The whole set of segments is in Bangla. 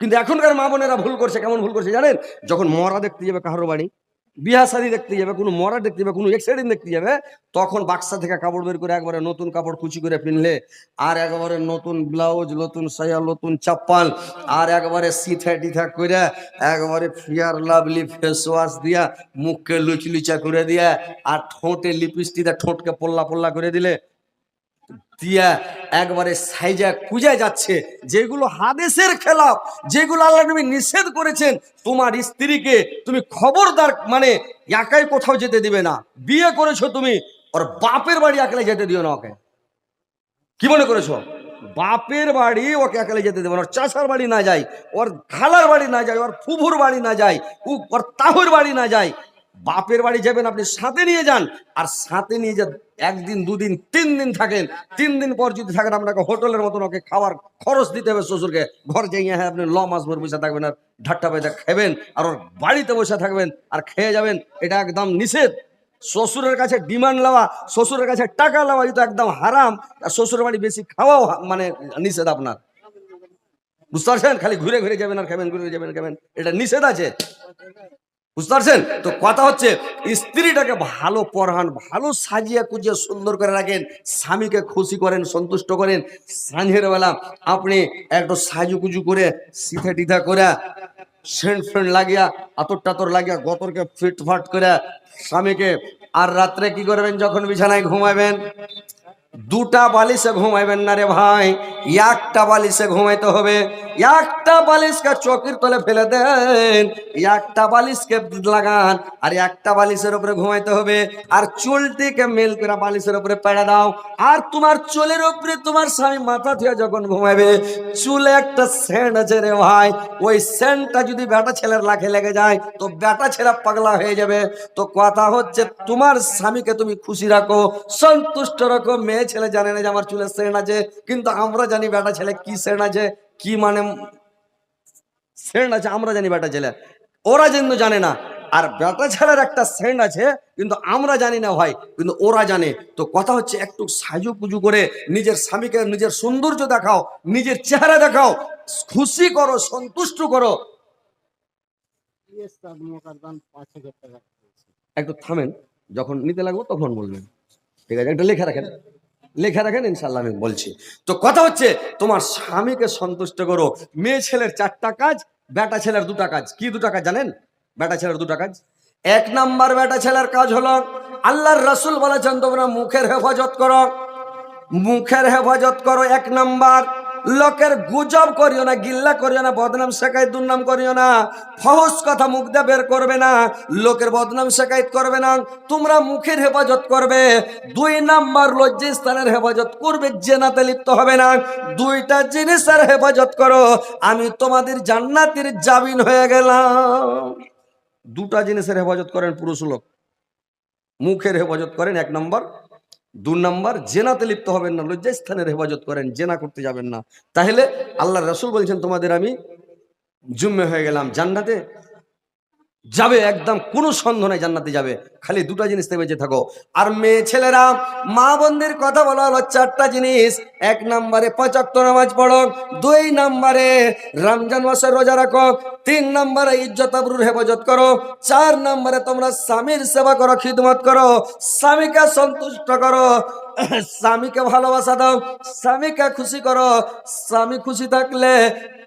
কিন্তু এখনকার মা বোনেরা ভুল করছে, কেমন ভুল করছে জানেন? যখন মরা দেখতে যাবে কারোর বাড়ি, বিয়া শাড়ি দেখতে যাবে, কোনো মরা দেখতে যাবে, কোনো এক্সাইডিং দেখতে যাবে, তখন বাক্সা থেকে কাপড় বের করে একবারে নতুন কাপড় কুচি করে পিনলে, আর একবারে নতুন ব্লাউজ নতুন সায়া, নতুন চাপ্পাল, আর একবারে সিথা টিথা করে একবারে ফিয়ার লাভলি ফেস ওয়াশ দিয়া, মুখকে লুচলুচা করে দিয়া, আর ঠোঁটে লিপস্টিক ঠোঁটকে পল্লা পল্লা করে দিলে দিয়া একবারে সাইজা কুজা যাচ্ছে যেগুলো হাদেশের খেলাফ, যেগুলো আল্লাহ নবী নিষেধ করেছেন, তোমার স্ত্রীকে তুমি খবরদার মানে একাই কোথাও যেতে দিবে না। বিয়ে করেছ তুমি, ওর বাপের বাড়ি একলাই যেতে দিও না ওকে। কি মনে করেছ? বাপের বাড়ি ওকে একালে যেতে দেবে না, ওর চাষার বাড়ি না যায়, ওর খালার বাড়ি না যায়, ওর ফুফুর বাড়ি না যায় ওর তাহুর বাড়ি না যায়। বাপের বাড়ি যাবেন, আপনি সাথে নিয়ে যান। আর সাথে নিয়ে যে একদিন, দুদিন, তিন দিন থাকেন, তিন দিন পর যদি থাকেন, আপনাকে হোটেলের মতন ওকে খাওয়ার খরচ দিতে হবে শ্বশুরকে। ঘর যাইয়া হ্যাঁ আপনি ল মাস ভর বসে থাকবেন আর ঢাট্টা পয়সা খাবেন, আর ওর বাড়িতে বসে থাকবেন আর খেয়ে যাবেন। এটা একদম নিষেধ। শ্বশুরের কাছে ডিমান্ড নেওয়া, শ্বশুরের কাছে টাকা নেওয়া, এটা একদম হারাম। আর শ্বশুরের বাড়ি বেশি খাওয়াও মানে নিষেধ আপনার। বুঝতে পারছেন? খালি ঘুরে ঘুরে যাবেন আর খাবেন, ঘুরে যাবেন খাবেন। এটা নিষেধ আছে। বুঝতে পারছেন? তো কথা হচ্ছে, স্ত্রীটাকে ভালো পড়ান ভালো সাজিয়ে কুজিয়ে সুন্দর করে রাখেন, স্বামীকে খুশি করেন, সন্তুষ্ট করেন। সাঁঝের বেলা আপনি একটু সাজু কুজু করে সিথে টিথা করে, সেন্ট ফ্রেন্ড লাগিয়া আতর টাতর লাগিয়া, গতরকে ফিট ফাট করে, স্বামীকে আর রাত্রে কি করবেন যখন বিছানায় ঘুমাবেন? দুটা বালিশে ঘুমাইবেন না রে ভাই, একটা বালিশে ঘুমাইতে হবে। একটা বালিশকে চকির তলে ফেলে দেন, একটা বালিশকে লাগান, আর একটা বালিশের উপরে ঘুমাইতে হবে, আর চুলটিকে মেল করে বালিশের উপরে পেড়ে দাও, আর তোমার চুলের উপরে তোমার স্বামী মাথা থেকে যখন ঘুমাবে চুলে একটা সেন্ট আছে রে ভাই, ওই সেন্টটা যদি বেটা ছেলের লাখে লেগে যায়, তো বেটা ছেলে পাগলা হয়ে যাবে। তো কথা হচ্ছে, তোমার স্বামীকে তুমি খুশি রাখো, সন্তুষ্ট রাখো, মেয়ে ছেলে জানে না যে আমার চুলের সেন্ট আছে, কিন্তু আমরা জানি বেটা ছেলে কি সেন্ট আছে। কি মানে সেন্ড আছে? আমরা জানি বেটা ছেলে ওরা কিন্তু জানে না। আর বেটা ছেলের একটা সেন্ড আছে, কিন্তু আমরা জানি না ভাই, কিন্তু ওরা জানে। তো কথা হচ্ছে একটু সাজু পুজু করে নিজের স্বামীকে, নিজের সৌন্দর্য দেখাও, নিজের চেহারা দেখাও, খুশি করো, সন্তুষ্ট করো। একটু থামেন, যখন নিতে লাগবো তখন বলবেন। ঠিক আছে, একটা লেখা রাখেন। লেখা রাখেন ইনশাল্লাহ আমি বলছি। তো কথা হচ্ছে, তোমার স্বামীকে সন্তুষ্ট করো। মেয়ে ছেলের চারটা কাজ, বেটা ছেলের দুটা কাজ। কি দুটা কাজ জানেন? বেটা ছেলের দুটা কাজ। এক নাম্বার বেটা ছেলের কাজ হলো, আল্লাহর রসুল বলেছেন, তোমরা মুখের হেফাজত করো। মুখের হেফাজত করো, এক নাম্বার। লোকের গুজব করিও না, গিল্লা করিও না, বদনাম শেখায় দুর্নাম করিও না। ফহস কথা মুখ দিয়ে বের করবে না, লোকের বদনাম শেখায়ত করবে না। তোমরা মুখের হেফাজত করবে, দুই নাম্বার লজ্জা স্থানের হেফাজত করবে, জেনাতে লিপ্ত হবে না। দুইটা জিনিসের হেফাজত করো, আমি তোমাদের জান্নাতের জামিন হয়ে গেলাম। দুটা জিনিসের হেফাজত করেন পুরুষ লোক। মুখের হেফাজত করেন এক নম্বর দু নম্বর, জেনাতে লিপ্ত হবেন না লজ্জা স্থানের হেফাজত করেন, জেনা করতে যাবেন না। তাহলে আল্লাহ রসুল বলছেন, তোমাদের আমি জুম্মে হয়ে গেলাম জান্নাতে। যাবে একদম, কোনো সন্দেহ নাই জান্নাতে যাবে। খালি দুটা জিনিস থেকে বেঁচে থাকো। আর মেয়ে ছেলেরা, মা বোনদের কথা বলা হলো চারটা জিনিস। এক নম্বরে পঁচাত্ত নামাজ পড়ো, দুই নম্বরে রমজান মাসের রোজা রাখো, তিন নম্বরে ইজ্জত, আবরুর হেফাজত করো, চার নম্বরে তোমরা স্বামীর সেবা করো, খিদমত করো, স্বামীকে সন্তুষ্ট করো, স্বামীকে ভালোবাসা দাও, স্বামীকে খুশি করো। স্বামী খুশি থাকলে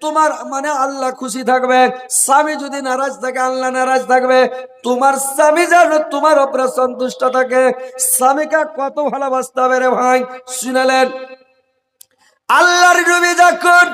তোমার মানে আল্লাহ খুশি থাকবে। স্বামী যদি নারাজ থাকে, আল্লাহ নারাজ থাকবে। তোমার স্বামী যেন তোমার উপরে সন্তুষ্ট থাকে। স্বামীকে কত ভালোবাসতে হবে রে ভাই? শুনালেন? আল্লাহর নবী যখন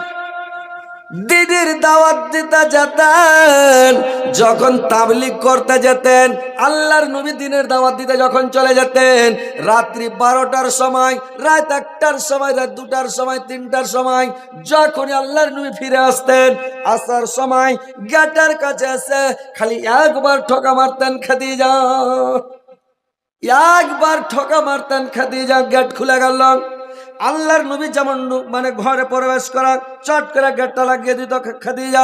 দিদির দাওয়াত দিতে যেতেন, যখন তাবলিগ করতে যেতেন, আল্লাহর নবী দিনের দাওয়াত দিতে যখন চলে যেতেন, রাত্রি বারোটার সময়, রাত একটার সময়, রাত দুটার সময়, তিনটার সময়, যখনই আল্লাহর নবী ফিরে আসতেন, আসার সময় গেটের কাছে এসে খালি একবার ঠকা মারতেন খাদিজা। একবার ঠকা মারতেন খাদিজা, গেট খুলে গেল। আল্লাহর নবী যেমন মানে ঘরে প্রবেশ করা চট করে গেটটা লাগিয়ে দিত খাদিজা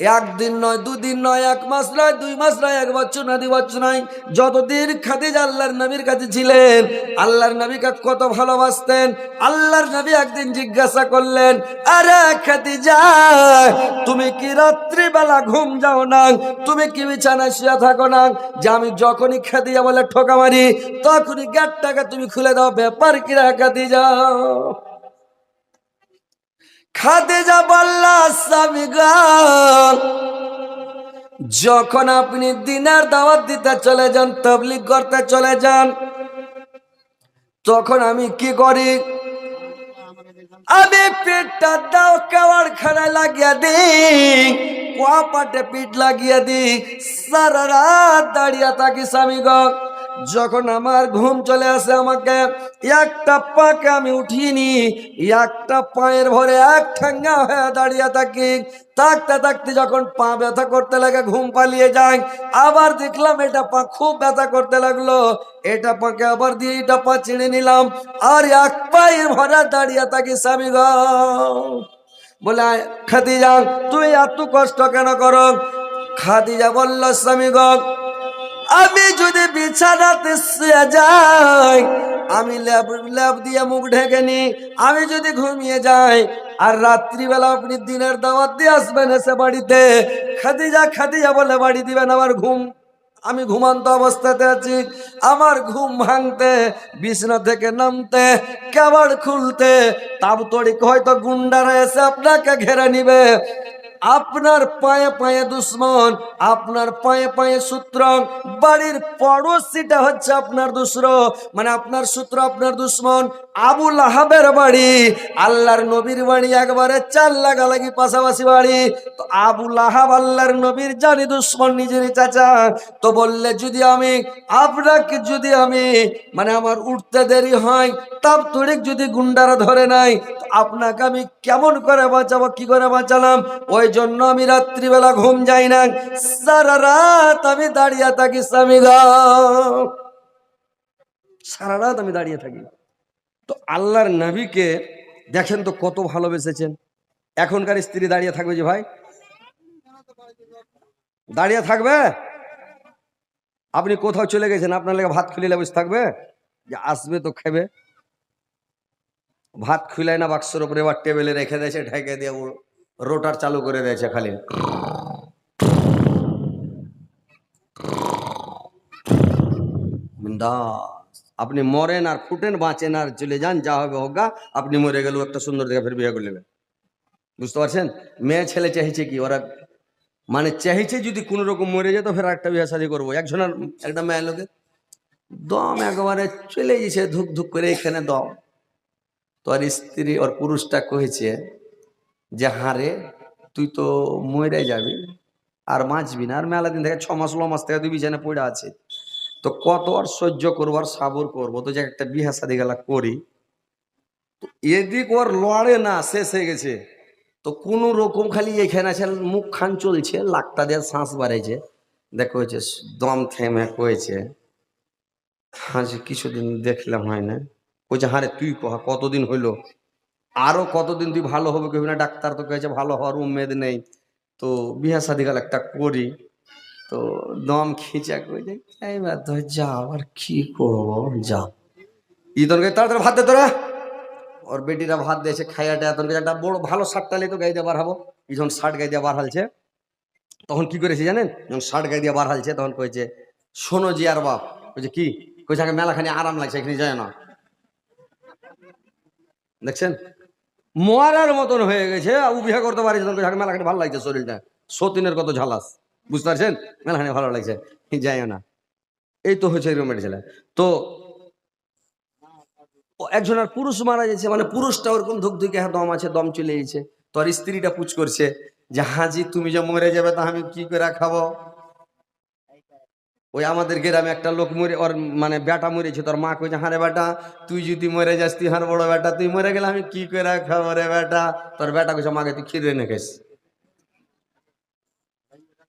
একদিন নয়, দুদিন নয়, এক মাস নয়, দুই মাস নয়, এক বছর নয়, দুই বছর নয়, যতদিন খাদিজা আল্লাহর নবীর কাছে ছিলেন, আল্লাহর নবীকে কত ভালোবাসতেন, আল্লাহর নবী একদিন জিজ্ঞাসা করলেন, আরে খাদিজা, তুমি কি রাত্রিবেলা ঘুম যাও না? তুমি কি বিছানায় শুয়ে থাকো না? যে আমি যখনই খাদিজা বলে ঠোকা মারি, তখনই গেটটাকে তুমি খুলে দাও, ব্যাপার কি রা খাদিজা? খাদিজা বল্লা স্বামী গো। যখন আপনি দিনার দাওয়াত দিতে চলে যান, তবলিগ করতে চলে যান, তখন আমি কি করি? আমি পেটটা দাও কাওয়ার খানায় লাগিয়ে দিই, কোয়াপাটে পিঠ লাগিয়ে দিই। সারা রাত দাঁড়িয়ে থাকি, স্বামী গো। যখন আমার ঘুম চলে আসে আমাকে, একটা পাকে আমি উঠিনি, একটা পায়ের ভরে এক ঠেঙ্গা হয়ে দাঁড়িয়ে থাকি। থাকতে থাকতে যখন পা ব্যথা করতে লাগে, ঘুম পালিয়ে যায়, আবার দেখলাম এটা পা খুব ব্যথা করতে লাগল। এটা পাকে আবার দিয়ে এটা পা ছিঁড়ে নিলাম, আর এক পায়ের ভরা দাঁড়িয়ে থাকি স্বামী বলে খাদিজা, তুই এত কষ্ট কেন করো? খাদিজা বলল, স্বামী আমি যদি বিছানাতে শুয়ে যাই, আমি ল্যাব ল্যাব দিয়ে মুখ ঢেকে নি আমি যদি ঘুমিয়ে যাই, আর রাত্রিবেলা আপনি দিনের দাওয়াত দিয়ে আসবেন এসে বাড়িতে, খাদিজা খাদিজা বলে বাড়ি দিবেন আমার ঘুম। আমি ঘুমান্ত অবস্থাতে আছি, আমার ঘুম ভাঙতে, বিছনা থেকে নামতে কেবল খুলতে তাবতড়িক হয়তো গুন্ডারা এসে আপনাকে ঘেরে নিবে। আপনার পায়ে পায়ে দুশ্মন, আপনার পায়ে পায়ে সূত্র। বাড়ির পড়োশিটা হচ্ছে আপনার দুসর মানে আপনার সূত্র, আপনার দুশ্মন। আবুল আহাবের বাড়ি, আল্লাহর নবীর বাড়ি, একবারে চার লাগালাগি পাশাপাশি বাড়ি। তো আবুল আহাব আল্লাহর নবীর জানি দুশ্মন নিজেরই চাচা। তো বললে, যদি আমি আপনাকে যদি আমি মানে আমার উঠতে দেরি হয়, তাপ তড়িক যদি গুন্ডারা ধরে নাই আপনাকে আমি কেমন করে বাঁচাবো, কি করে বাঁচালাম? ওই জন্য আমি রাত্রিবেলা ঘুম যাই না। সারা রাত আমি দাঁড়িয়ে থাকি স্বামী। সারা রাত আমি দাঁড়িয়ে থাকি। তো আল্লাহর নবীকে দেখেন তো কত ভালোবেসেছেন। এখনকার স্ত্রী দাঁড়িয়ে থাকবে যে ভাই, দাঁড়িয়ে থাকবে? আপনি কোথাও চলে গেছেন, আপনার লেগে ভাত খুলিলে বসে থাকবে? যে আসবে তো খাবে। ভাত খুলাই না বাক্সর উপরে, এবার টেবিলে রেখে দিয়েছে, ঢেকে দিয়ে ও রোটার চালু করে দিয়েছে খালি। বিন্দাস। আপনি মরেন আর ফুটেন বাঁচেন আর চলে যান, যা হবে হোগা আপনি মরে গেলেও একটা সুন্দর দেখে ফের বিয়ে করে নেবেন। বুঝতে পারছেন? মেয়ে, ছেলে চাইছে কি? ওরা মানে চাইছে যদি কোনো রকম মরে যেত ফের একটা বিয়ে শাদি করব। একজনের একটা মেয়ে লোকে দম একেবারে চলে গেছে, ধুক ধুক করে এখানে দম। তোর স্ত্রী ওর পুরুষটা কহেছে যে হারে তুই তো মরে যাবি আর বাঁচবি না। আর মেলা দিন থেকে ছ মাস ল মাস থেকে তুই বিছানে পড়ে আছে তো কত আর সহ্য করব আর সাবর করব? তো যে একটা বিহা শাদি গেলা করি। এদিক ওর লড়ে না, শেষ হয়ে গেছে। তো কোন রকম খালি এখানে আছে মুখ খান চলছে, লাকটা দিয়ে শ্বাস বাড়াইছে। দেখো হয়েছে দম থেমে কয়েছে হ্যাঁ কিছুদিন দেখলাম হয় না। কইছে হ্যাঁ রে, তুই কহ, কতদিন হইল? আরও কতদিন তুই ভালো হবে কেউ না? ডাক্তার তো কয়েছে ভালো হওয়ার উমেদ নেই। তো বিহা শাদি গেল একটা করি। তো দম খিচা কইছে এইবার তো যাও আর কি করব যাও ইদনকে তাড়াতাড়ি ভাত দে তোরা। ওর বেটিরা ভাত দিয়েছে, খাইয়াটা তখন একটা বড় ভালো শার্টটা তো গাই দিয়ে এই যখন শার্ট গাই দিয়ে হালছে, তখন কি করেছে জানেন? যখন শার্ট গাই দিয়ে হালছে, তখন কয়েছে শোনো আর বাপ। কইছে, কি? কইছে, আগে মেলাখানি আরাম লাগছে, এখানে যায় না। দেখছেন? মরার মতন হয়ে গেছে ও বিয়ে করতে পারিস মেলাখানি ভালো লাগছে শরীরটা, সতীনের কত ঝালাস। বুঝতে পারছেন? মেলাখানি ভালো লাগছে। যায় না। এই তো হচ্ছে একটা ছেলে। তো ও একজনের পুরুষ মারা যাচ্ছে মানে পুরুষটা ওরকম ধুক ধুকে হ্যাঁ দম আছে, দম চলে গেছে তোর স্ত্রীটা পুচ করছে যে হাজি তুমি যে মরে যাবে তা আমি কি করে খাব? ওই আমাদের গ্রামে একটা লোক মরে, ওর মানে বেটা মরেছে। তোর মা কইছে হারে বেটা, তুই যদি মরে যাস, তুই হার বড় বেটা, তুই মরে গেলে আমি কি করে খাব রে বেটা? তোর বেটা কইছে মাকে তুই খিরে এনে খাইস।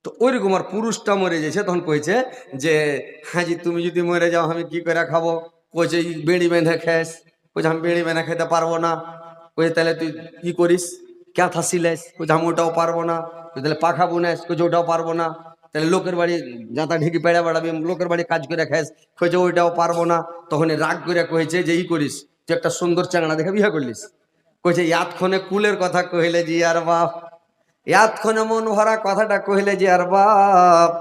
তো ওইরকম আর পুরুষটা মরে গেছে, তখন কইছে যে হাজি তুমি যদি মরে যাও, আমি কি করে খাব? কইছে, "ই বেড়ি বেঁধে খাস কইছে, আমি বেড়ি বেঁধে খেতে পারব না। কইছে, তাহলে তুই কি করিস, ক্যাথা সিলাইস। কোথাও আমি ওটাও পারব না। তাহলে পাখা বুনাইস। কোথাও ওটাও পারব না। তাহলে লোকের বাড়ি জাঁতা ঢেকে পেড়া বেড়াবি, লোকের বাড়ি কাজ করে খাইস। কইছে, ওইটাও পারব না। তখন রাগ করে কয়েছে যে, ই করিস, তুই একটা সুন্দর চাংড়া দেখে বিয়ে করলিস? কইছে ইয়াতক্ষণে কুলের কথা কহিলে জি আর বাপ। ইয়াতক্ষণে মন ভরা কথাটা কহিলে যে আর বাপ,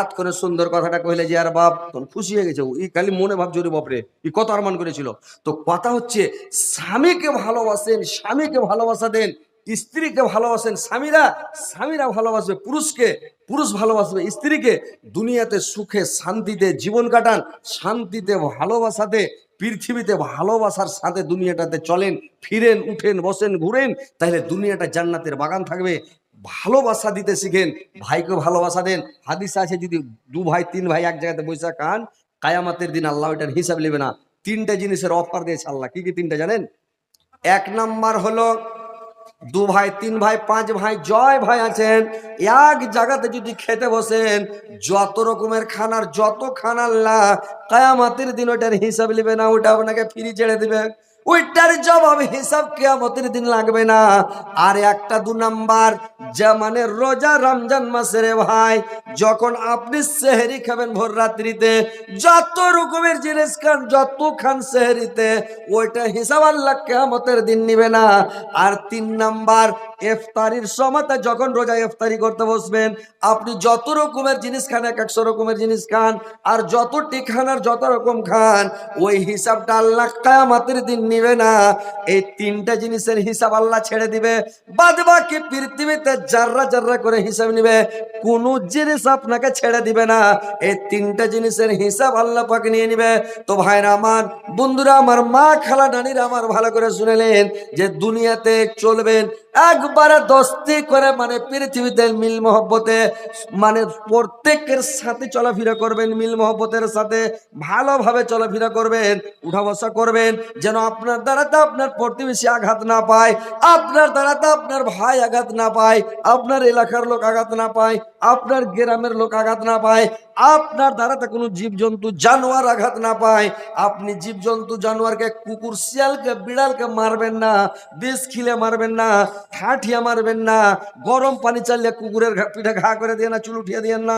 এতক্ষণে সুন্দর কথাটা কহিলে যে আর বাপ, তখন খুশি হয়ে গেছে ই খালি মনে ভাবছে রে বাপরে, ই কত আরমান করেছিল। তো কথা হচ্ছে, স্বামীকে ভালোবাসেন, স্বামীকে ভালোবাসা দেন, স্ত্রীকে ভালোবাসেন স্বামীরা স্বামীরা ভালোবাসবে পুরুষকে, পুরুষ ভালোবাসবে স্ত্রীকে। দুনিয়াতে সুখে শান্তিতে জীবন কাটান, শান্তিতে ভালোবাসাতে পৃথিবীতে ভালোবাসার সাথে দুনিয়াটাতে চলেন, ফিরেন, উঠেন, বসেন, ঘুরেন তাহলে দুনিয়াটা জান্নাতের বাগান থাকবে। ভালোবাসা দিতে শিখেন, ভাইকে ভালোবাসা দেন। হাদিস আছে, যদি দু ভাই, তিন ভাই এক জায়গাতে বসে খান কায়ামাতের দিন আল্লাহ এটার হিসাব নেবে না। তিনটা জিনিসের অফার দিয়েছে আল্লাহ। কি কি তিনটা জানেন? এক নাম্বার হলো, দু ভাই, তিন ভাই, পাঁচ ভাই, জয় ভাই আছেন। এক জায়গাতে যদি খেতে বসেন, যত রকমের খানার যত খানার আল্লাহ, কায়ামাতের দিন ওটার হিসাব নেবে না ওটা আপনাকে ফ্রি ছেড়ে দিবে। ওইটার জবাব হিসাব কেয়ামতের দিন লাগবে না। আর একটা দু নাম্বার মানে রোজা রমজান মাসের ভাই যখন আপনি সেহেরি খাবেন ভোর রাত্রিতে, যত রকমের জিনিস খান, যত খান সেহেরিতে, ওইটা হিসাব আল্লাহ কেয়ামতের দিন নিবে না। আর তিন নাম্বার, ইফতারির সময়তে যখন রোজা ইফতারি করতে বসবেন, আপনি যত রকমের জিনিস খান, এক একশো রকমের জিনিস খান, আর যতটি খান আর যত রকম খান, ওই হিসাবটা আল্লাহ কায়ামাতের দিন নিবে না। এই তিনটা জিনিসের হিসাব আল্লাহ ছেড়ে দিবে। বাদ বাকি পৃথিবীতে জাররা জাররা করে হিসাব নিবে, কোন জিনিস আপনাকে ছেড়ে দিবে না। এই তিনটা জিনিসের হিসাব আল্লাহ পাকে নিয়ে নিবে। তো ভাইরা আমার, বন্ধুরা আমার, মা খালা নানিরা আমার ভালো করে শুনেলেন যে দুনিয়াতে চলবেন একবারে দস্তি করে মানে পৃথিবীতে মিল মহব্বতে মানে প্রত্যেকের সাথে চলাফেরা করবেন, মিল মহব্বতের সাথে ভালোভাবে চলাফেরা করবেন উঠা বসা করবেন, যেন আপনার দ্বারাতে আপনার প্রতিবেশী আঘাত না পায়, আপনার দ্বারাতে আপনার ভাই আঘাত না পায়, আপনার এলাকার লোক আঘাত না পায়, আপনার গ্রামের লোক আঘাত না পায়, আপনার দ্বারাতে কোনো জীবজন্তু, জানোয়ার আঘাত না পায়। আপনি জীবজন্তু, জানোয়ারকে, কুকুর, শিয়ালকে, বিড়ালকে মারবেন না, বিষ খিলে মারবেন না ঠাঠিয়া মারবেন না, গরম পানি চাললে কুকুরের পিঠে ঘা করে দিয়ে না, চুল উঠিয়ে দিয়েন না।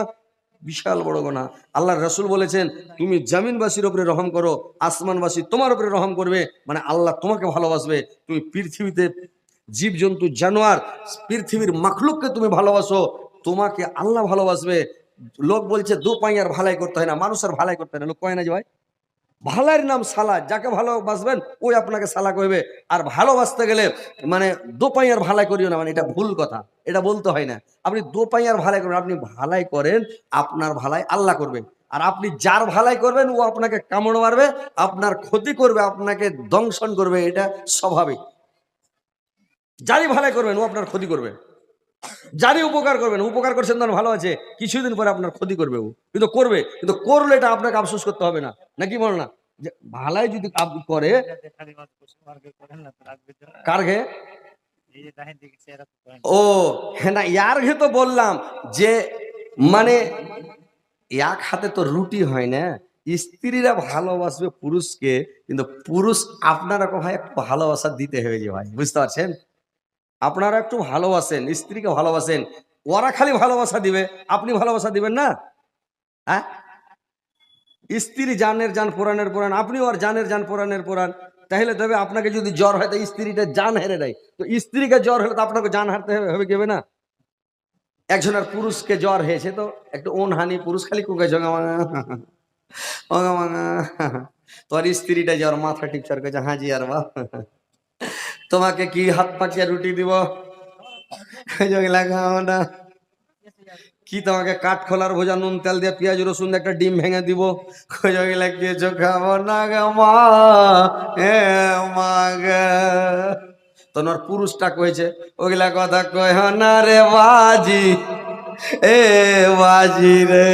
বিশাল বড় গোনা। আল্লাহ রসুল বলেছেন, তুমি জামিনবাসীর উপরে রহম করো, আসমানবাসী তোমার উপরে রহম করবে। মানে আল্লাহ তোমাকে ভালোবাসবে। তুমি পৃথিবীতে জীবজন্তু, জানোয়ার, পৃথিবীর মাখলুককে তুমি ভালোবাসো। তোমাকে আল্লাহ ভালোবাসবে। লোক বলছে, দু পাইয়ার ভালাই করতে হয় না মানুষের ভালাই করতে হয় না। লোক কয় না যে ভাই ভালার নাম সালা, যাকে ভালোবাসবেন, ওই আপনাকে সালা কইবে। আর ভালোবাসতে গেলে মানে দোপাইয়ার ভালাই করিও না মানে এটা ভুল কথা, এটা বলতে হয় না। আপনি দোপাইয়ার ভালাই করবেন আপনি ভালাই করেন, আপনার ভালাই আল্লাহ করবে। আর আপনি যার ভালাই করবেন, ও আপনাকে কামড় মারবে, আপনার ক্ষতি করবে, আপনাকে দংশন করবে, এটা স্বাভাবিক। যারই ভালাই করবেন, ও আপনার ক্ষতি করবে। যারই উপকার করবেন, উপকার করছেন তখন ভালো আছে, কিছুদিন পরে আপনার ক্ষতি করবে ও। কিন্তু করবে, কিন্তু করলে এটা আপনাকে আফসোস করতে হবে না। নাকি বল না? যে ভালাই যদি করে, কার ঘে? ও হ্যাঁ না, ইয়ার ঘে তো বললাম যে মানে এক হাতে তো রুটি হয় না, স্ত্রীরা ভালোবাসবে পুরুষকে, কিন্তু পুরুষ আপনারা ভাই একটু ভালোবাসা দিতে হবে যে ভাই, বুঝতে পারছেন? আপনারা একটু ভালোবাসেন, স্ত্রীকে ভালোবাসেন, ওরা খালি ভালোবাসা দিবে, আপনি ভালোবাসা দিবেন না? হ্যাঁ? স্ত্রী জানের জান, পুরাণের পুরাণ আপনি ওর জানের জান, পুরাণের পুরাণ। তাহলে তবে আপনাকে যদি জ্বর হয় তো স্ত্রীটা জান হেরে দেয়। তো স্ত্রীকে জ্বর হলে তো আপনাকে জান হারতে হবে কেবে না? একজনের পুরুষকে জ্বর হয়েছে তো, একটু হানি, পুরুষ খালি কুকে জগা মাঙা ওগা মাঙা তোর স্ত্রীটা জ্বর, মাথা টিপচার কেছে হাজি আর বা তোমাকে কি হাত পাকিয়া রুটি দিব? না কি তোমাকে কাঠ খোলার ভোজা, নুন, তেল দিয়ে পেঁয়াজ, রসুন একটা ডিম ভেঙে দিব? না মা মা তোমার পুরুষটা কয়েছে ওগুলা কথা কয় না রে বাজি, এ বাজি রে।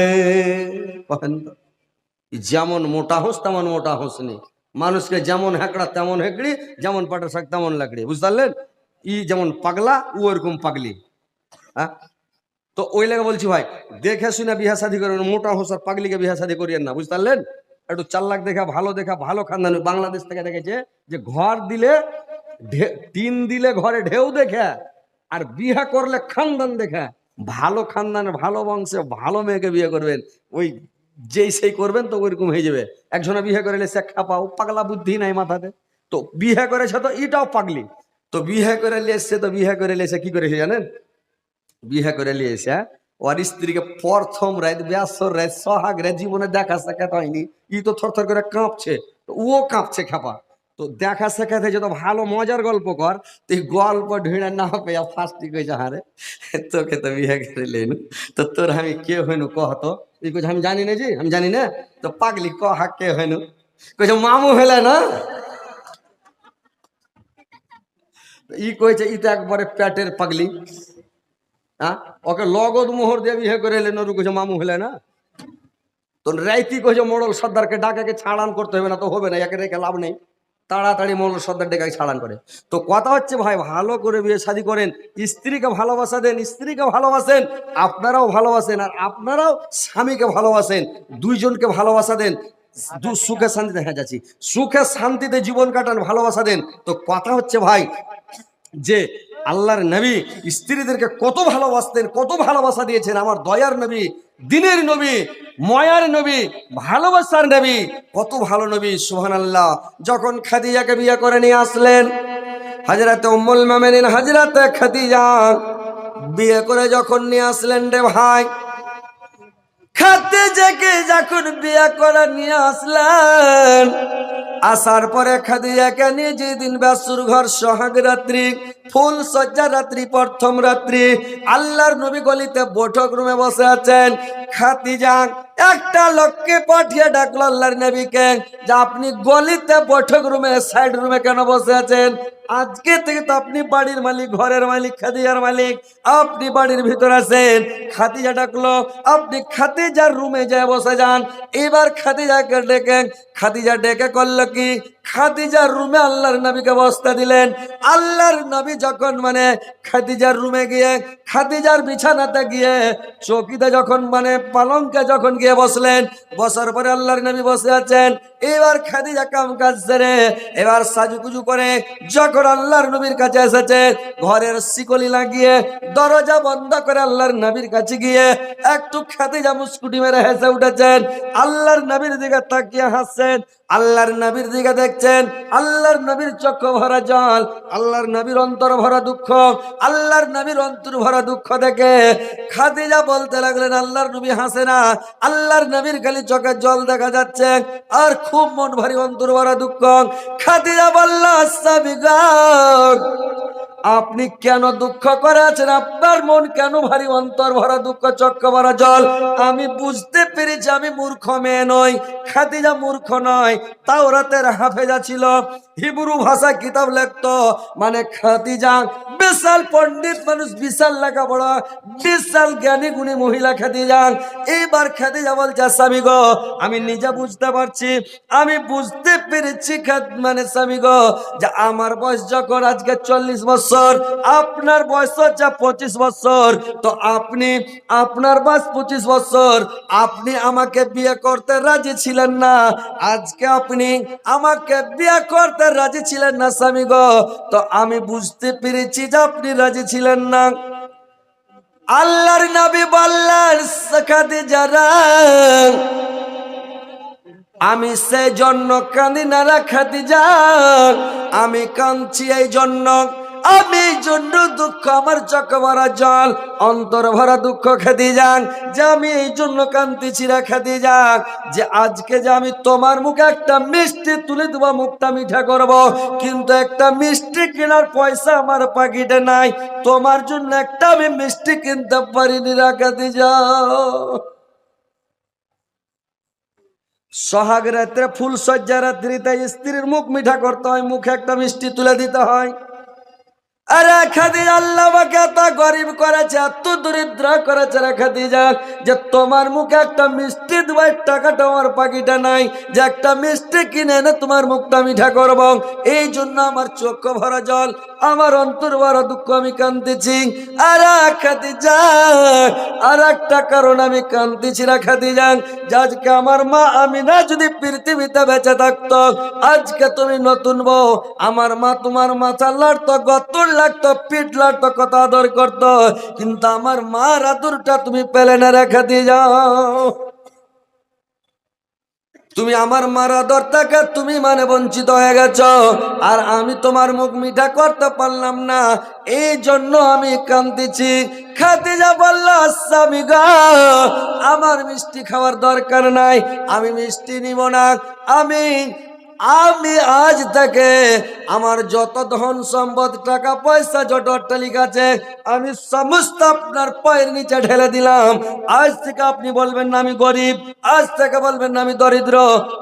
যেমন মোটা হোস তেমন মোটা হোস নি। মানুষকে যেমন হেঁকড়া তেমন হেঁকড়ি, যেমন পাটা শাক তেমন লাকড়ি, বুঝতে পারলেন? ই যেমন পাগলা ও ওরকম পাগলি। হ্যাঁ? তো ওই লেগে বলছি ভাই, দেখে শুনে বিহা শাদি করবেন মোটা হোস আর পাগলিকে বিহা শাদি করিয়েন না, বুঝতে পারলেন? একটু চাল্লাক দেখা, ভালো দেখা, ভালো খানদান, বাংলাদেশ থেকে দেখেছে যে ঘর দিলে টিন দিলে ঘরে ঢেউ দেখে, আর বিহা করলে খানদান দেখে। ভালো খানদান, ভালো বংশে, ভালো মেয়েকে বিয়ে করবেন, ওই যেই সেই করবেন, তো ওইরকম হয়ে যাবে। একজনে বিয়ে করে সে খাপাও পাগলা বুদ্ধি নাই মাথাতে। তো বিয়ে করেছে তো এটাও পাগলি। তো বিয়ে করে এসছে তো বিয়ে করে এসে কি করেছে জানেন? বিয়ে করে এসে ওর স্ত্রীকে প্রথম রাত ব্যাসর রাত, সহাগ রাত, জীবনে দেখা সাক্ষাৎ হয়নি। ই তো থর থর করে কাঁপছে। ও কাঁপছে খাপা তো দেখা সাক্ষাৎ হয়েছে তো ভালো মজার গল্প কর, তুই গল্প ঢিড়ে না পেয়ে ফার্স্টই কইছে হারে তোকে তো বিয়ে করে লেনু। তো তোর আমি কে হইনু কহ তো? ই কইছে, আমি জানি না জি, আমি জানি না। তো পাগলি কহ কে হইনু? কইছে, মামু হলে না? ই কইছে, ই তো একবারে পেটের পাগলি। হ্যাঁ ওকে লগদ মোহর দিয়ে বিয়ে করে এলেন ওর কইছে, মামু হলে না? তো রাইতি কইছে, মোড়ল সর্দারকে ডাকাকে ছাড়ান করতে হবে না তো হবে না, একে রেখে লাভ নেই। তাড়াতাড়ি মৌল সর্দার ডেকে ছাড়ান করে। তো কথা হচ্ছে, ভাই, ভালো করে বিয়ে শাদি করেন, স্ত্রীকে ভালোবাসা দেন, স্ত্রীকে ভালোবাসেন, আপনারাও ভালোবাসেন আর আপনারাও স্বামীকে ভালোবাসেন, দুইজনকে ভালোবাসা দেন সুখে শান্তিতে হ্যাঁ যাচ্ছি, সুখে শান্তিতে জীবন কাটান, ভালোবাসা দেন। তো কথা হচ্ছে, ভাই, যে আল্লাহর নবী স্ত্রীদেরকে কত ভালোবাসতেন, কত ভালোবাসা দিয়েছেন। আমার দয়ার নবী, দিনের নবী, ময়ার নবী, ভালোবাসার নবী, কত ভালো নবী সুহান আল্লাহ যখন খাদিজাকে বিয়ে করে নিয়ে আসলেন হাজরাতে উম্মুল মামেনিন হাজরাতে খাদিজা বিয়ে করে যখন নিয়ে আসলেন রে ভাই, খাদিজাকে যখন বিয়ে করে নিয়ে আসলেন, আসার পরে খাদিজাকে নিয়ে যেদিন ব্যাসুর ঘর সোহাগ রাত্রি ফুল সজ্জা রাত্রি, প্রথম রাত্রি। আল্লাহর নবী গলিতে বৈঠক রুমে বসে আছেন। খাদিজা, একটা লোককে পাঠিয়ে ডাকলো আল্লাহর নবীকে যে আপনি গলিতে বৈঠক রুমে সাইড রুমে কেন বসে আছেন? আজকে থেকে তো আপনি বাড়ির মালিক, ঘরের মালিক, খাদিজার মালিক, আপনি বাড়ির ভিতর আছেন। খাদিজা ডাকলো, আপনি খাদিজার রুমে যায় বসে যান। এবার খাদিজাকে ডেকে, খাদিজা ডেকে করল কি? খাদিজার রুমে আল্লাহর নবীকে বসতে দিলেন। আল্লাহর নবী যখন মানে খাদিজার রুমে গিয়ে, খাদিজার বিছানাতে গিয়ে চৌকিতে যখন মানে পালঙ্কে যখন গিয়ে বসলেন, বসার পরে আল্লাহর নবী বসে আছেন। এবার খাদিজা কাম কাজ সেরে, এবার সাজুকুজু করে যখন আল্লাহর নবীর কাছে এসেছে, ঘরের শিকলি লাগিয়ে দরজা বন্ধ করে আল্লাহর নবীর কাছে গিয়ে একটু খাদিজা মুস্কুটি মেরে হেসে উঠেছেন। আল্লাহর নবীর দিকে তাকিয়ে হাসছেন। আল্লাহর নবীর দিকে দেখছেন আল্লাহর নবীর চক্ষ ভরা জল আল্লাহর নবীর অন্তর ভরা দুঃখ আল্লাহর নবীর অন্তর ভরা দুঃখ দেখে খাদিজা বলতে লাগলেন আল্লাহর নবী হাসে না আল্লাহর নবীর খালি চোখের জল দেখা যাচ্ছে আর খুব মন ভারী অন্তর ভরা দুঃখ। খাদিজা বলল "সাবিগান, আপনি কেন দুঃখ করে আছেন? আপনার মন কেন ভারী? অন্তর ভরা দুঃখ, চক্র ভরা জল। আমি বুঝতে পেরেছি আমি মূর্খ মেয়ে নই, খাদিজা মূর্খ নয় তাও রাতের হাফেজা ছিল। হিব্রু ভাষা কিতাব লেখতো মানে খাদিজা, বিশাল পণ্ডিত মানুষ, বিশাল লেখাপড়া, বিশাল জ্ঞানী গুণী মহিলা খাদিজা। এইবার খাদিজা বলছে, স্বামী গো, আমি নিজে বুঝতে পারছি, আমি বুঝতে পেরেছি মানে স্বামী গো, যে আমার বয়স যখন আজকে চল্লিশ বছর আপনার বয়স হচ্ছে পঁচিশ বছর। তো আপনি, আপনার বয়স পঁচিশ বছর, আপনি আমাকে বিয়ে করতে রাজি ছিলেন না। আজকে আপনি আমাকে বিয়ে করতে রাজি ছিলেন না, স্বামী গো। তো আমি বুঝতে পেরেছি যে আপনি রাজি ছিলেন না। আল্লাহর নবী বললেন যারা আমি সেই জন্য কাঁদি না রাখাতে যান আমি কাঁদছি এই জন্য। আমি জন্য দুঃখ আমার চোখ ভরা জল, অন্তর ভরা দুঃখ খেতে যান যে আমি এই জন্য কান্দিছি রাখাতে যান যে আজকে যে আমি তোমার মুখে একটা মিষ্টি তুলে দেবো, মুখটা মিঠা করব, কিন্তু একটা মিষ্টি কেনার পয়সা আমার পাকিটে নাই, তোমার জন্য একটা আমি মিষ্টি কিনতে পারিনি রাখাতে যাও সোহাগ রাত্রে ফুল সজ্জা রাত্রিতে স্ত্রীর মুখ মিঠা করতে হয়, মুখে একটা মিষ্টি তুলে দিতে হয়। আরে খাদি আল্লাহ এত গরিব করেছে, এত দরিদ্র করেছে রে খাদিজা, যে তোমার মুখে একটা মিষ্টি টাকাটা আমার নাই, যে একটা মিষ্টি কিনে এনে তোমার মুখটা মিঠা এই জন্য আমার চোখ ভরা জল, আমার অন্তর ভরা দুঃখ আমি কান্দিছি আর খাদিজা আর একটা কারণ আমি কান্দিছি রা খাদিজা, যে আজকে আমার মা আমি না যদি পৃথিবীতে বেঁচে থাকতো, আজকে তুমি নতুন বউ, আমার মা তোমার মাথা লড়তো গতুর লাগতো, পিঠ লাগতো, কত আদর করতো। কিন্তু আমার মার আদরটা তুমি পেলে না, রেখে দিয়ে যাও। তুমি আমার মার আদর থেকে তুমি মানে বঞ্চিত হয়ে গেছ। আর আমি তোমার মুখ মিঠা করতে পারলাম না। এই জন্য আমি কান্দিছি খাদিজা বলল গো, আমার মিষ্টি খাওয়ার দরকার নাই। আমি মিষ্টি নিব না। আমি আমি আজ থেকে আমার যত ধন সম্পদ, টাকা, পয়সা যত অট্টালিক আছে, আমি সমস্ত আপনার পায়ের নিচে ঢেলে দিলাম। আজ থেকে আপনি বলবেন না আমি গরিব, আজ থেকে বলবেন না আমি দরিদ্র,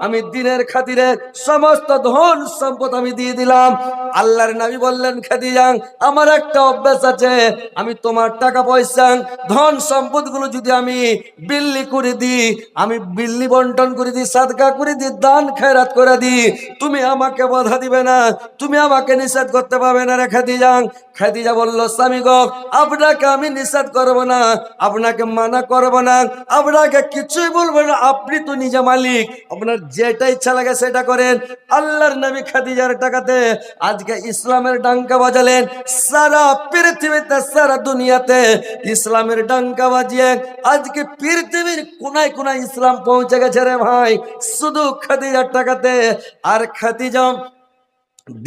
আমি দিনের খাতিরে সমস্ত ধন সম্পদ আমি দিয়ে দিলাম। আল্লাহর নবী বললেন, খাদিজাং, আমার একটা অভ্যাস আছে। আমি তোমার টাকা পয়সা, ধন সম্পদগুলো যদি আমি বিল্লি করে দিই, আমি বিল্লি বন্টন করে দিই, সাদকা করে দিই, দান খেরাত করে দিই, তুমি আমাকে বাধা দিবে না, তুমি আমাকে নিষেধ করতে পারবে না রে খাদিজাং। খাদিজা বলল, স্বামী গো, আপনাকে আমি নিষেধ করব না, আপনাকে মানা করব না, আপনাকে কিছুই বলব না, আপনি তো নিজে মালিক। আপনার যেটা ইচ্ছা লাগে সেটা করেন। আল্লাহর নবী খাদিজার টাকাতে আজকে ইসলামের ডাঙ্কা বাজালেন সারা পৃথিবীতে, সারা দুনিয়াতে ইসলামের ডাঙ্কা বাজিয়ে আজকে পৃথিবীর কোনায় কোনায় ইসলাম পৌঁছে গেছে রে ভাই। শুধু খাদিজার টাকাতে আর খাদিজা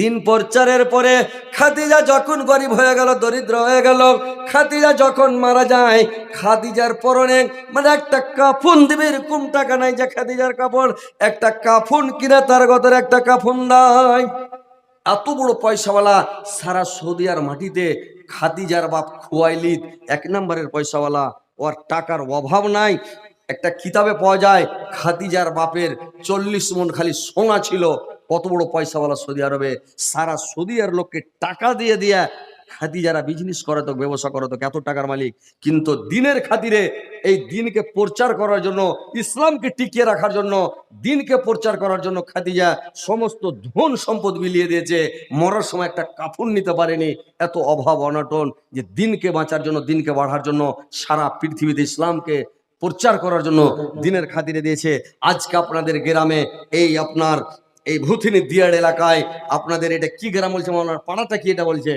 দিন প্রচারের পরে খাদিজা যখন গরিব হয়ে গেল, দরিদ্র হয়ে গেল, খাদিজা যখন মারা যায়, খাদিজার পরনে মানে একটা কাফুন দিবে, এরকম টাকা নাই যে খাদিজার কাপড়, একটা কাফুন কিনে তার গতর একটা কাফুন নাই। এত বড় পয়সাওয়ালা সারা সৌদি আর মাটিতে খাদিজার বাপ খুয়াইলিদ, এক নম্বরের পয়সাওয়ালা। ওর টাকার অভাব নাই। একটা কিতাবে পাওয়া যায়, খাদিজার বাপের চল্লিশ মন খালি সোনা ছিল। কত বড় পয়সাওয়ালা সৌদি আরবে। সারা সৌদি আর লোককে টাকা দিয়ে দিয়া খাদিজারা বিজনেস করে তো, ব্যবসা করে তো, এত টাকার মালিক। কিন্তু দিনের খাতিরে এই দিনকে প্রচার করার জন্য, ইসলামকে টিকিয়ে রাখার জন্য, দিনকে প্রচার করার জন্য খাদিজা সমস্ত ধন সম্পদ মিলিয়ে দিয়েছে। মরার সময় একটা কাফুন নিতে পারেনি। এত অভাব, অনটন যে দিনকে বাঁচার জন্য, দিনকে বাড়ার জন্য সারা পৃথিবীতে ইসলামকে প্রচার করার জন্য দিনের খাতিরে দিয়েছে। আজকে আপনাদের গ্রামে এই আপনার, এই ভূথিনী দিয়ার এলাকায় আপনাদের এটা কি গ্রাম বলছে আমার পাড়াটা কি এটা বলছে?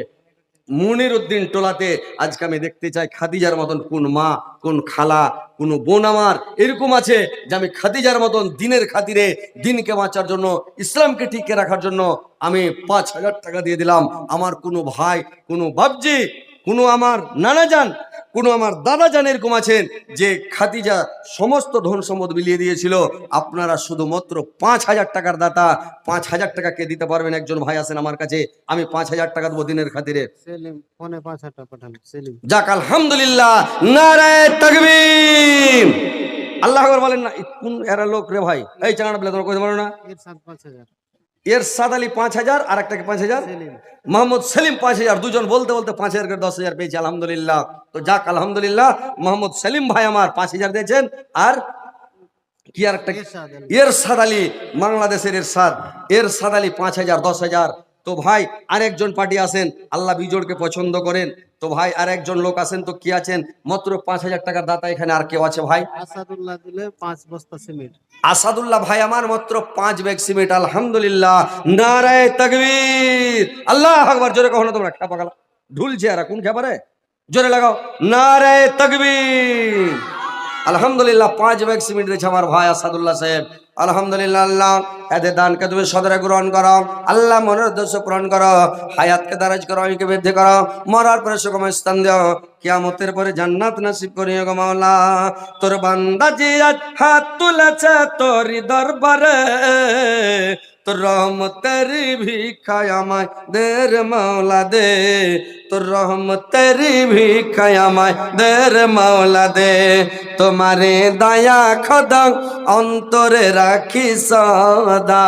মনির উদ্দিন টোলাতে আজকে আমি দেখতে চাই খাদিজার মতন কোন মা, কোন খালা, কোন বোন আমার এরকম আছে যে আমি খাদিজার মতন দিনের খাতিরে দিনকে বাঁচার জন্য, ইসলামকে টিকে রাখার জন্য আমি পাঁচ হাজার টাকা দিয়ে দিলাম। আমার কোনো ভাই, কোনো বাবজি কোনো আমার নানা যান কোনো আমার দাদা যান এরকম আছেন যে খাদিজা সমস্ত ধন সম্পদ বিলিয়ে দিয়েছিল। আপনারা শুধুমাত্র পাঁচ হাজার টাকার দাতা পাঁচ হাজার টাকা কে দিতে পারবেন? একজন ভাই আছেন আমার কাছে আমি পাঁচ হাজার টাকা দেবো দিনের খাতিরে। যাক আলহামদুলিল্লাহ নারায় তাকবীর। আল্লাহ বলেন না কোন এরা লোক রে ভাই? এই চাঙাটা বলে তোমরা কইতে পারো না? এর সাত পাঁচ হাজার এর সাদ আলী পাঁচ হাজার আর একটাকে পাঁচ হাজার। মোহাম্মদ সেলিম পাঁচ হাজার। দুজন বলতে বলতে পাঁচ হাজার করে দশ হাজার পেয়েছে আলহামদুলিল্লাহ। তো যাক আলহামদুলিল্লাহ মোহাম্মদ সেলিম ভাই আমার পাঁচ হাজার দিয়েছেন। আর কি আর একটা এরশাদ আলী। এর সাদ আলী বাংলাদেশের এর সাদ এর সাদ আলী পাঁচ হাজার দশ হাজার। তো ভাই আরেকজন পার্টি আছেন আল্লাহ বিজোড়কে পছন্দ করেন। তো ভাই আরেকজন লোক আছেন তো কি আছেন? মাত্র পাঁচ হাজার টাকার দাতা এখানে আর কেউ আছে ভাই? আসাদুল্লাহ দিলে পাঁচ বস্তা সিমেন্ট। আসাদুল্লাহ ভাই আমার মাত্র পাঁচ ব্যাগ সিমেন্ট আলহামদুলিল্লাহ। নারায় তাকবীর। আল্লাহ আকবার জোরে কখনো তোমরা খেপা গেল। ঢুলছে আর কোন খেপারে জোরে লাগাও। নারায় তাকবীর। আলহামদুলিল্লাহ, পাঁচ ব্যাগ সিমেন্ট দিয়েছে আমার ভাই আসাদুল্লাহ সাহেব। আলহামদুলিল্লাহ আল্লাহ এদের দানকে তুমি সদরে গ্রহণ করো, আল্লাহ মনের উদ্দেশ্য পূরণ করো, হায়াতকে দারাজ করো অনেকে বৃদ্ধি করো, মরার পরে সুগম স্থান দিও, কিয়ামতের পরে জান্নাত নসিব করিও গো তোর বান্দা যে আজ হাত তুলেছে তোর দরবারে তোর রহমতের ভিক্ষায় আমায় দের মাওলা দে। তোর রহমতের ভিক্ষায় আমায় দের মাওলা দে। তোমারে দয়া খোদা অন্তরে রাখি সদা।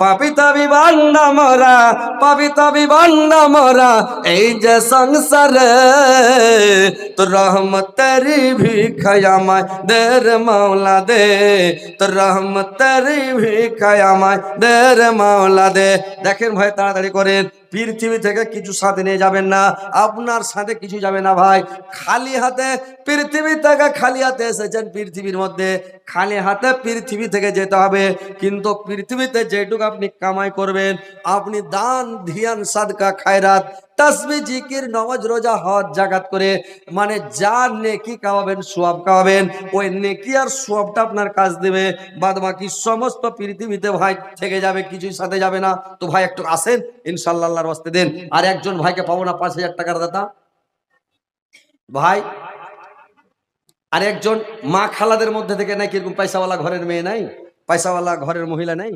পাপিত বিবান্না মরা পাপিত বিবান্না মরা, এই যে সংসারে। তোর রহমতের ভিক্ষায় আমায় দের মাওলা দে। তোর রহমতের ভিক্ষায় আমায় দের মাওলা দে দেখেন ভাই তাড়াতাড়ি করেন। পৃথিবী থেকে কিছু সাথে নিয়ে যাবেন না, আপনার সাথে কিছু যাবে না ভাই। খালি হাতে পৃথিবী থেকে খালি হাতে এসেছেন পৃথিবীর মধ্যে। খালি হাতে পৃথিবী থেকে যেতে হবে। কিন্তু পৃথিবীতে যেটুকু আপনি কামাই করবেন, আপনি দান, ধিয়ান, সাদকা, খায়রাত, তাসবি, জিকির, নমাজ, রোজা, হজ জাগাত করে মানে যা নেকি খাওয়াবেন সোয়াব খাওয়াবেন ওই নেকি আর সোয়াবটা আপনার কাজ দেবে। বাদ বাকি সমস্ত পৃথিবীতে ভাই থেকে যাবে, কিছুই সাথে যাবে না। তো ভাই একটু আসেন, ইনশাল্লাহ আল্লাহর বাস্তে দেন। আর একজন ভাইকে পাবো না, পাঁচ হাজার টাকার দাদা ভাই, আর একজন মা খালাদের মধ্যে থেকে নাই কীরকম পয়সাওয়ালা ঘরের মেয়ে নাই? পয়সাওয়ালা ঘরের মহিলা নাই?